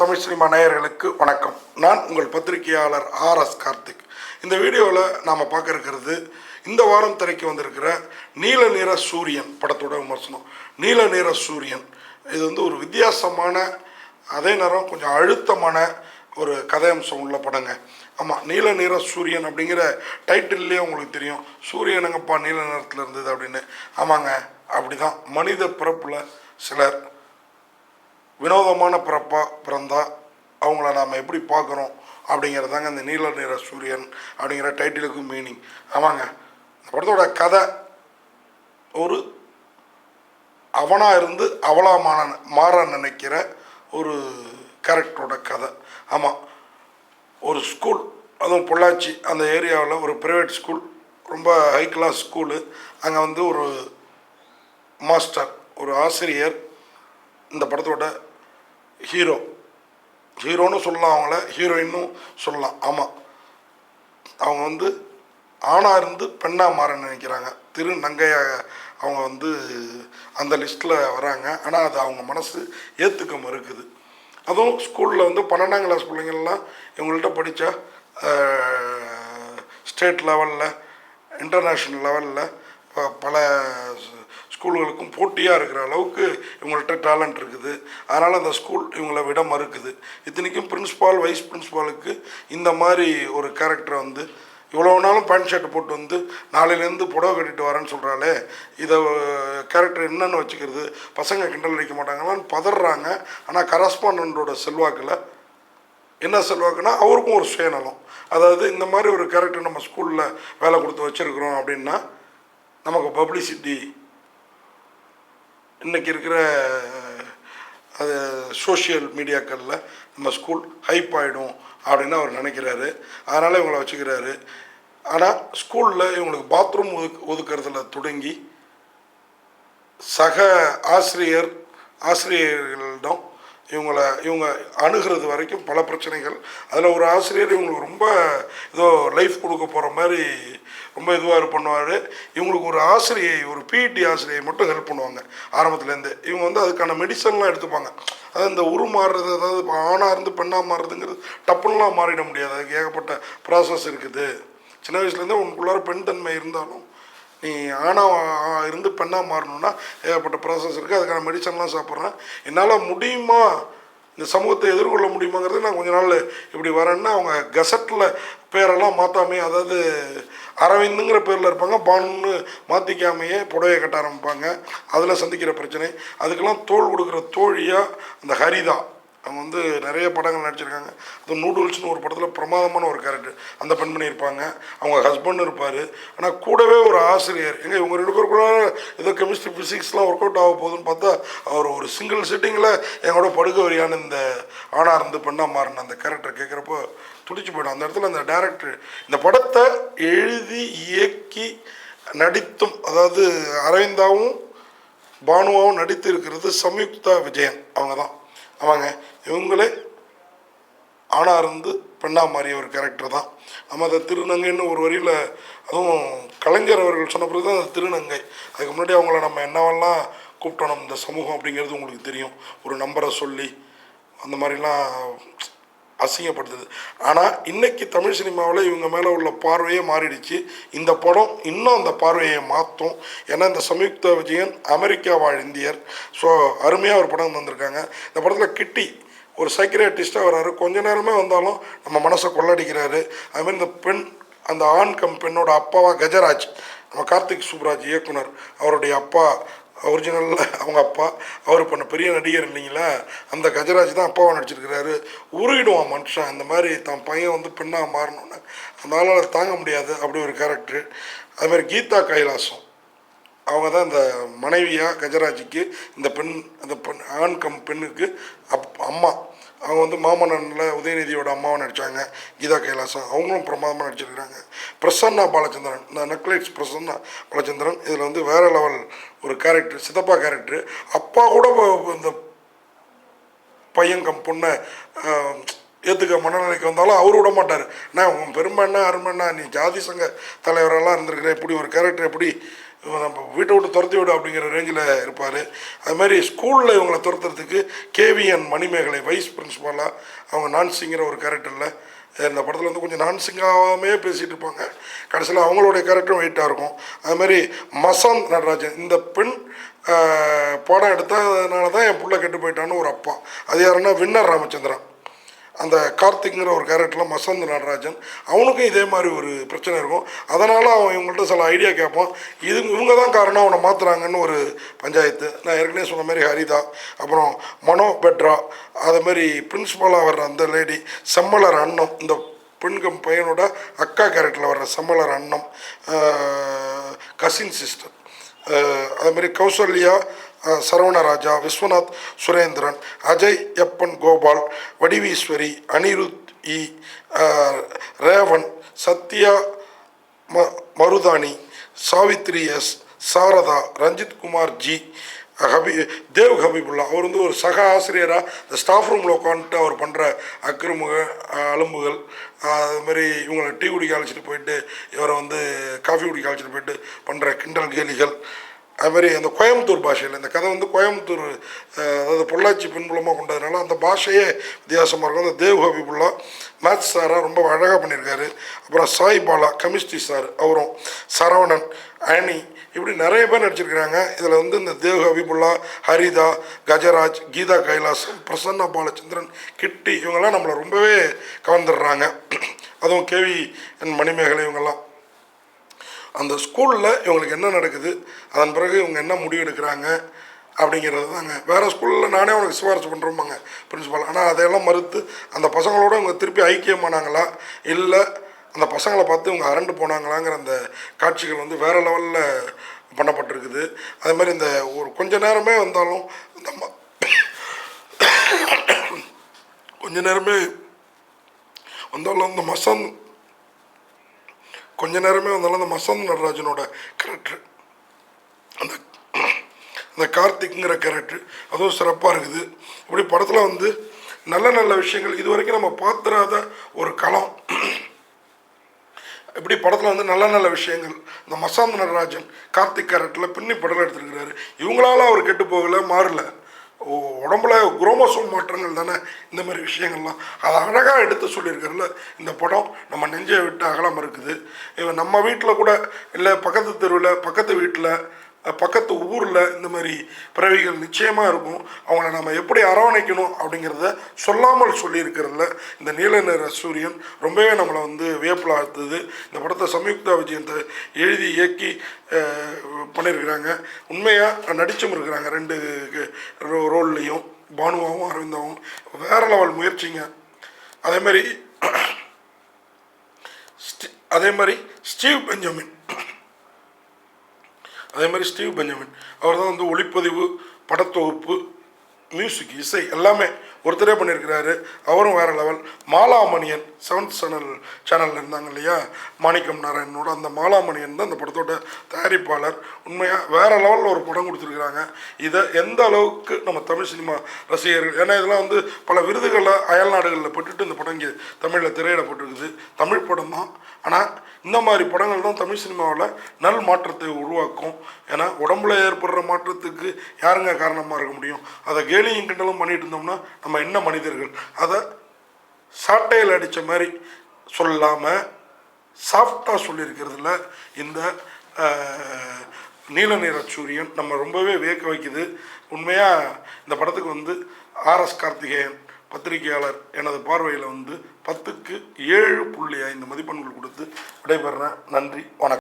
Tamil cinema நேயர்களுக்கு வணக்கம். நான் உங்கள் பத்திரிகையாளர் ஆர் எஸ் கார்த்திக். இந்த வீடியோவில் நாம் பார்க்க இருக்கிறது இந்த வாரம் திரைக்கு வந்திருக்கிற நீல நிற சூரியன் படத்தோட விமர்சனம். நீல நிற சூரியன். இது வந்து ஒரு வித்தியாசமான அதே நேரம் கொஞ்சம் அழுத்தமான ஒரு கதையம்சம் உள்ள படங்க. ஆமாம் நீல நிற சூரியன் அப்படிங்கிற டைட்டில்லே உங்களுக்கு தெரியும். சூரியனுங்கப்பா நீல நிறத்தில் இருந்தது அப்படின்னு. ஆமாங்க அப்படிதான். மனித பிறப்பில் சிலர் வினோதமான பிறப்பாக பிறந்தா அவங்கள நாம் எப்படி பார்க்குறோம் அப்படிங்கிறதாங்க இந்த நீல நிற சூரியன் அப்படிங்கிற டைட்டிலுக்கு மீனிங் ஆமாங்க. இந்த படத்தோட கதை ஒரு அவனாக இருந்து அவளாக மான மாற நினைக்கிற ஒரு கேரக்டரோட கதை. ஆமாம் ஒரு ஸ்கூல் அதுவும் பொள்ளாச்சி அந்த ஏரியாவில் ஒரு ப்ரைவேட் ஸ்கூல் ரொம்ப ஹை கிளாஸ் ஸ்கூலு அங்கே வந்து ஒரு மாஸ்டர் ஒரு ஆசிரியர் இந்த படத்தோட ஹீரோ ஹீரோன்னு சொல்லலாம் அவங்கள ஹீரோயின்னும் சொல்லலாம். ஆமாம் அவங்க வந்து ஆணாக இருந்து பெண்ணாக மாற நினைக்கிறாங்க. திரு நங்கையாக அவங்க வந்து அந்த லிஸ்ட்டில் வராங்க. ஆனால் அது அவங்க மனசு ஏற்றுக்க மறுக்குது அதுவும் ஸ்கூலில் வந்து பன்னெண்டாம் கிளாஸ் பிள்ளைங்கள்லாம் இவங்கள்ட்ட படித்தா ஸ்டேட் லெவலில் இன்டர்நேஷ்னல் லெவலில் பல ஸ்கூல்களுக்கும் போட்டியாக இருக்கிற அளவுக்கு இவங்கள்ட்ட டேலண்ட் இருக்குது. அதனால் அந்த ஸ்கூல் இவங்கள விட மறுக்குது. இத்தனைக்கும் பிரின்ஸ்பால் வைஸ் பிரின்ஸ்பாலுக்கு இந்த மாதிரி ஒரு கேரக்டரை வந்து இவ்வளோ நாளும் பேண்ட் ஷர்ட் போட்டு வந்து நாளையிலேருந்து புடவை கட்டிட்டு வரேன்னு சொல்கிறாளே இதை கேரக்டர் என்னென்னு வச்சுக்கிறது பசங்க கிண்டல் அடிக்க மாட்டாங்களான்னு பதறாங்க. ஆனால் கரஸ்பாண்டோட செல்வாக்கில் என்ன செல்வாக்குன்னா அவருக்கும் ஒரு சுயநலம். அதாவது இந்த மாதிரி ஒரு கேரக்டர் நம்ம ஸ்கூலில் வேலை கொடுத்து வச்சுருக்குறோம் அப்படின்னா நமக்கு பப்ளிசிட்டி இன்றைக்கி இருக்கிற அது சோஷியல் மீடியாக்களில் நம்ம ஸ்கூல் ஹைப் ஆகிடும் அப்படின்னு அவர் நினைக்கிறாரு. அதனால் இவங்களை வச்சுக்கிறாரு. ஆனால் ஸ்கூலில் இவங்களுக்கு பாத்ரூம் ஒதுக்கு ஒதுக்கிறதுல தொடங்கி சக ஆசிரியர் ஆசிரியர்களிடம் இவங்களை இவங்க அணுகிறது வரைக்கும் பல பிரச்சனைகள். அதில் ஒரு ஆசிரியர் இவங்களுக்கு ரொம்ப ஏதோ லைஃப் கொடுக்க போகிற மாதிரி ரொம்ப இதுவாக பண்ணுவார். இவங்களுக்கு ஒரு ஆசிரியை ஒரு பிஇடி ஆசிரியை மட்டும் ஹெல்ப் பண்ணுவாங்க. ஆரம்பத்துலேருந்து. இவங்க வந்து அதுக்கான மெடிசன்லாம் எடுத்துப்பாங்க. அதாவது இந்த உருமாறுறது அதாவது இப்போ ஆணாக இருந்து பெண்ணாக மாறுறதுங்கிறது டப்புன்னெலாம் மாறிட முடியாது. அதுக்கு ஏகப்பட்ட ப்ராசஸ் இருக்குது. சின்ன வயசுலேருந்தே உனக்குள்ளார பெண் தன்மை இருந்தாலும் நீ ஆணாக இருந்து பெண்ணாக மாறணும்னா ஏகப்பட்ட ப்ராசஸ் இருக்குது அதுக்கான மெடிசன்லாம் சாப்பிட்றேன். என்னால் முடியுமா? இந்த சமூகத்தை எதிர்கொள்ள முடியுமாங்கிறது நான் கொஞ்ச நாள் இப்படி வரேன்னா அவங்க கசட்டில் பேரெல்லாம் மாற்றாமே அதாவது அரவிந்துங்கிற பேரில் இருப்பாங்க பானுன்னு மாற்றிக்காமையே புடவையை கட்ட ஆரம்பிப்பாங்க. அதில் சந்திக்கிற பிரச்சனை. அதுக்கெல்லாம் தோல் கொடுக்குற தோழியாக அந்த ஹரிதா. அவங்க வந்து நிறைய படங்கள் நடிச்சிருக்காங்க. அது நூடுல்ஸ்னு ஒரு படத்தில் பிரமாதமான ஒரு கேரக்டர் அந்த பெண்மணி இருப்பாங்க அவங்க ஹஸ்பண்ட் இருப்பார். ஆனால் கூடவே ஒரு ஆசிரியர். எங்கே இவங்க ரெண்டு பேருக்குள்ள ஏதோ கெமிஸ்ட்ரி ஃபிசிக்ஸ்லாம் ஒர்க் அவுட் ஆக போகுதுன்னு பார்த்தா அவர் ஒரு சிங்கிள் சிட்டிங்கில் எங்களோட படுக்க வரியான இந்த ஆணா இருந்து பெண்ணாக மாறின அந்த கேரக்டர் கேட்குறப்போ துடிச்சு போயிடும். அந்த இடத்துல அந்த டேரக்டர் இந்த படத்தை எழுதி இயக்கி நடித்தும் அதாவது அரவிந்தாவும் பானுவாவும் நடித்து இருக்கிறது சம்யுக்தா விஜயன். அவங்க தான் ஆமாங்க. இவங்களே ஆணாக இருந்து பெண்ணாக மாறிய ஒரு கேரக்டர் தான். நம்ம அந்த திருநங்கைன்னு ஒரு வரியில் அதுவும் கலைஞர் அவர்கள் சொன்ன பிறகு தான் அந்த திருநங்கை. அதுக்கு முன்னாடி அவங்கள நம்ம என்னவெல்லாம் கூப்பிட்டோம் நம்ம இந்த சமூகம் அப்படிங்கிறது உங்களுக்கு தெரியும். ஒரு நம்பரை சொல்லி அந்த மாதிரிலாம் அசிங்கப்படுத்துது. ஆனால் இன்னைக்கு தமிழ் சினிமாவில் இவங்க மேலே உள்ள பார்வையே மாறிடுச்சு. இந்த படம் இன்னும் அந்த பார்வையை மாற்றும் ஏன்னா இந்த சம்யுக்த விஜயன் அமெரிக்கா வாழ் இந்தியர். ஸோ அருமையாக ஒரு படம் வந்திருக்காங்க. இந்த படத்தில் கிட்டி ஒரு சைக்கிரேட்டிஸ்ட்டாக வர்றாரு கொஞ்ச நேரமே வந்தாலும் நம்ம மனசை கொள்ளடிக்கிறாரு. அதுமாதிரி இந்த பெண் அந்த ஆண் கம் பெண்ணோட அப்பாவா கஜராஜ் நம்ம கார்த்திக் சுப்ராஜ் இயக்குனர். அவருடைய அப்பா ஒரிஜினலில் அவங்க அப்பா அவர் பண்ண பெரிய நடிகர் இல்லைங்களா? அந்த கஜராஜ் தான் அப்பாவை நடிச்சிருக்கிறாரு. உருகிடுவான் மனுஷன். அந்த மாதிரி தான் பையன் வந்து பெண்ணாக மாறணுன்னு அதனால தாங்க முடியாது அப்படி ஒரு கேரக்டர் அதுமாதிரி கீதா கைலாசம். அவங்க தான் இந்த மனைவியாக கஜராஜுக்கு இந்த பெண் அந்த பெண் ஆண் கம் பெண்ணுக்கு அப் அம்மா. அவங்க வந்து மாமன்னனில் உதயநிதியோட அம்மாவை நடித்தாங்க கீதா கைலாசம். அவங்களும் பிரமாதமாக நடிச்சிருக்கிறாங்க. பிரசன்னா பாலச்சந்திரன் இந்த நெக்லைட்ஸ் பிரசன்னா பாலச்சந்திரன். இதில் வந்து வேற லெவல் ஒரு கேரக்டர் சித்தப்பா கேரக்டர் அப்பா கூட இந்த பையன் கம் பொண்ணை ஏற்றுக்க மனநிலைக்கு வந்தாலும் அவர் விட மாட்டார். நான் உன் பெருமை என்ன அருமைண்ணா நீ ஜாதி சங்க தலைவரெல்லாம் இருந்திருக்கிற இப்படி ஒரு கேரக்டர் எப்படி நம்ம வீட்டை விட்டு துரத்தி விடு அப்படிங்கிற ரேஞ்சில் இருப்பார். அது மாதிரி ஸ்கூலில் இவங்களை துரத்துறதுக்கு கேவிஎன் மணிமேகலை வைஸ் பிரின்ஸிபாலாக அவங்க நான்சிங்கிற ஒரு கேரக்டரில் இந்த படத்தில் வந்து கொஞ்சம் நான்சிங்காகவே பேசிகிட்டு இருப்பாங்க. கடைசியில் அவங்களுடைய கேரக்டரும் வெயிட்டாக இருக்கும். அது மாதிரி மசாந்த் நடராஜன் இந்த பெண் படம் எடுத்ததுனால தான் என் பிள்ளை கெட்டு போயிட்டான்னு ஒரு அப்பா. அது யாருன்னா வின்னர் ராமச்சந்திரன். அந்த கார்த்திக்ங்கிற ஒரு கேரக்டரில் மசந்த் நடராஜன் அவனுக்கும் இதே மாதிரி ஒரு பிரச்சனை இருக்கும். அதனால் அவன் இவங்கள்ட்ட சில ஐடியா கேட்பான். இது இவங்க தான் காரணம் அவனை மாற்றுறாங்கன்னு ஒரு பஞ்சாயத்து. நான் ஏற்கனவே சொன்ன மாதிரி ஹரிதா அப்புறம் மனோ பெட்ரா அது மாதிரி வர்ற அந்த லேடி செம்மலர் அண்ணம் இந்த பெண்கம் பையனோட அக்கா கேரக்டரில் வர்ற செம்மலர் அன்னம் கசின் சிஸ்டர் அது மாதிரி Kausalya Saravanaraja Viswanath Surendran Ajay Eppan Gopal Vadiveeswari Anirudh E Revan Sathya M Maruthani Savithri S Saradha Ranjith Kumar G Habi Dev Habibullah. அவர் வந்து ஒரு சக ஆசிரியராக இந்த ஸ்டாஃப் ரூமில் உட்காந்துட்டு அவர் பண்ணுற அக்கிரமுக அலும்புகள் அதுமாரி இவங்களை டீ குடிக்க அழைச்சிட்டு போயிட்டு இவரை வந்து காஃபி குடிக்க அழைச்சிட்டு போயிட்டு பண்ணுற கிண்டல் கேலிகள் அது மாதிரி அந்த கோயம்புத்தூர் பாஷையில் இந்த கதை வந்து கோயம்புத்தூர் அதாவது பொள்ளாச்சி பின்புலமாக கொண்டதுனால அந்த பாஷையே வித்தியாசமாக இருக்கும். அந்த தேவ் ஹபீபுல்லா மேத்ஸ் சாராக ரொம்ப அழகாக பண்ணியிருக்காரு. அப்புறம் சாய் பாலா கெமிஸ்ட்ரி சார் அவரும் சரவணன் ஆனி இப்படி நிறைய பேர் நடிச்சிருக்கிறாங்க. இதில் வந்து இந்த தேவ் ஹபீபுல்லா ஹரிதா கஜராஜ் கீதா கைலாசம் பிரசன்னா பாலச்சந்திரன் கிட்டி இவங்கெல்லாம் நம்மளை ரொம்பவே கவர்ந்துடுறாங்க. அதுவும் கேவி என் மணிமேகலை இவங்கெல்லாம். அந்த ஸ்கூலில் இவங்களுக்கு என்ன நடக்குது? அதன் பிறகு இவங்க என்ன முடிவு எடுக்கிறாங்க அப்படிங்கிறது தாங்க வேறு ஸ்கூலில் நானே அவனுக்கு சிபாரிசு பண்ணுறோமாங்க பிரின்ஸிபால் ஆனால் அதையெல்லாம் மறுத்து அந்த பசங்களோட இவங்க திருப்பி ஐக்கியமானாங்களா இல்லை அந்த பசங்களை பார்த்து இவங்க அரண்டு போனாங்களாங்கிற அந்த காட்சிகள் வந்து வேறு லெவலில் பண்ணப்பட்டிருக்குது. அதே மாதிரி இந்த ஒரு கொஞ்ச நேரமே வந்தாலும் இந்த ம- கொஞ்ச நேரமே வந்தாலும் அந்த மசந்த் கொஞ்ச நேரமே வந்தாலும் அந்த மசந்த் நடராஜனோட கேரக்டர் அந்த அந்த கார்த்திக்ங்கிற கேரக்டர் அதுவும் சிறப்பாக இருக்குது. இப்படி படத்தில் வந்து நல்ல நல்ல விஷயங்கள். இது வரைக்கும் நம்ம பார்த்துடாத ஒரு களம். இப்படி படத்தில் வந்து நல்ல நல்ல விஷயங்கள். இந்த மசாந்த் நடராஜன் கார்த்திக் கேரக்டரில் பின்னி படம் எடுத்துருக்கிறாரு. இவங்களால அவர் கெட்டு போகல மாறல. உடம்புல குரோமோசோம் மாற்றங்கள் தானே இந்த மாதிரி விஷயங்கள்லாம். அதை அழகாக எடுத்து சொல்லியிருக்கிறதுல இந்த படம் நம்ம நெஞ்சை விட்டு அகலம் இருக்குது. இவன் நம்ம வீட்டில் கூட இல்லை பக்கத்து தெருவில் பக்கத்து வீட்டில் பக்கத்து ஊரில் இந்த மாதிரி பிறவிகள் நிச்சயமாக இருக்கும். அவங்கள நம்ம எப்படி அரவணைக்கணும் அப்படிங்கிறத சொல்லாமல் சொல்லியிருக்கிறதுல இந்த நீல நிற சூரியன் ரொம்பவே நம்மளை வந்து வியப்பில் ஆழ்த்துது. இந்த படத்தை சம்யுக்தா விஜயன் எழுதி இயக்கி பண்ணியிருக்கிறாங்க. உண்மையாக நடிச்சும் இருக்கிறாங்க ரெண்டு ரோ- ரோல்லையும். பானுவாவும் அரவிந்தாவும் வேறு லெவல் முயற்சிங்க. அதே மாதிரி அதே மாதிரி ஸ்டீவ் பெஞ்சமின் அதே மாதிரி ஸ்டீவ் பெஞ்சமின். அவர் தான் வந்து ஒளிப்பதிவு படத்தொகுப்பு மியூசிக் இசை எல்லாமே ஒருத்தரே பண்ணியிருக்கிறாரு. அவரும் வேற லெவல் மாலாமணியன் செவன்த் சேனல் சேனலில் இருந்தாங்க இல்லையா? மாணிக்கம் நாராயணனோட அந்த மாலாமணியன் தான் அந்த படத்தோட தயாரிப்பாளர். உண்மையாக வேற லெவலில் ஒரு படம் கொடுத்துருக்குறாங்க. இதை எந்த அளவுக்கு நம்ம தமிழ் சினிமா ரசிகர்கள் ஏன்னா இதெல்லாம் வந்து பல விருதுகளை அயல் நாடுகளில் பெற்றுட்டு இந்த படம் இங்கே தமிழில் திரையிடப்பட்டிருக்குது. தமிழ் படம் தான். ஆனால் இந்த மாதிரி படங்கள் தான் தமிழ் சினிமாவில் நல் மாற்றத்தை உருவாக்கும். ஏன்னா உடம்புல ஏற்படுற மாற்றத்துக்கு யாருங்க காரணமாக இருக்க முடியும்? அதை கேலியும் கிண்டலும் பண்ணிட்டு இருந்தோம்னா நம்ம என்ன மனிதர்கள்? அதை சாட்டையில் அடித்த மாதிரி சொல்லாமல் சாஃப்டாக சொல்லியிருக்கிறதுல இந்த நீல நிற சூரியன் நம்ம ரொம்பவே வியக்க வைக்குது. உண்மையாக இந்த படத்துக்கு வந்து ஆர்எஸ் கார்த்திகேயன் பத்திரிகையாளர் எனது பார்வையில் வந்து பத்துக்கு ஏழு புள்ளி ஐந்து மதிப்பெண்கள் கொடுத்து விடைபெறேன். நன்றி வணக்கம்.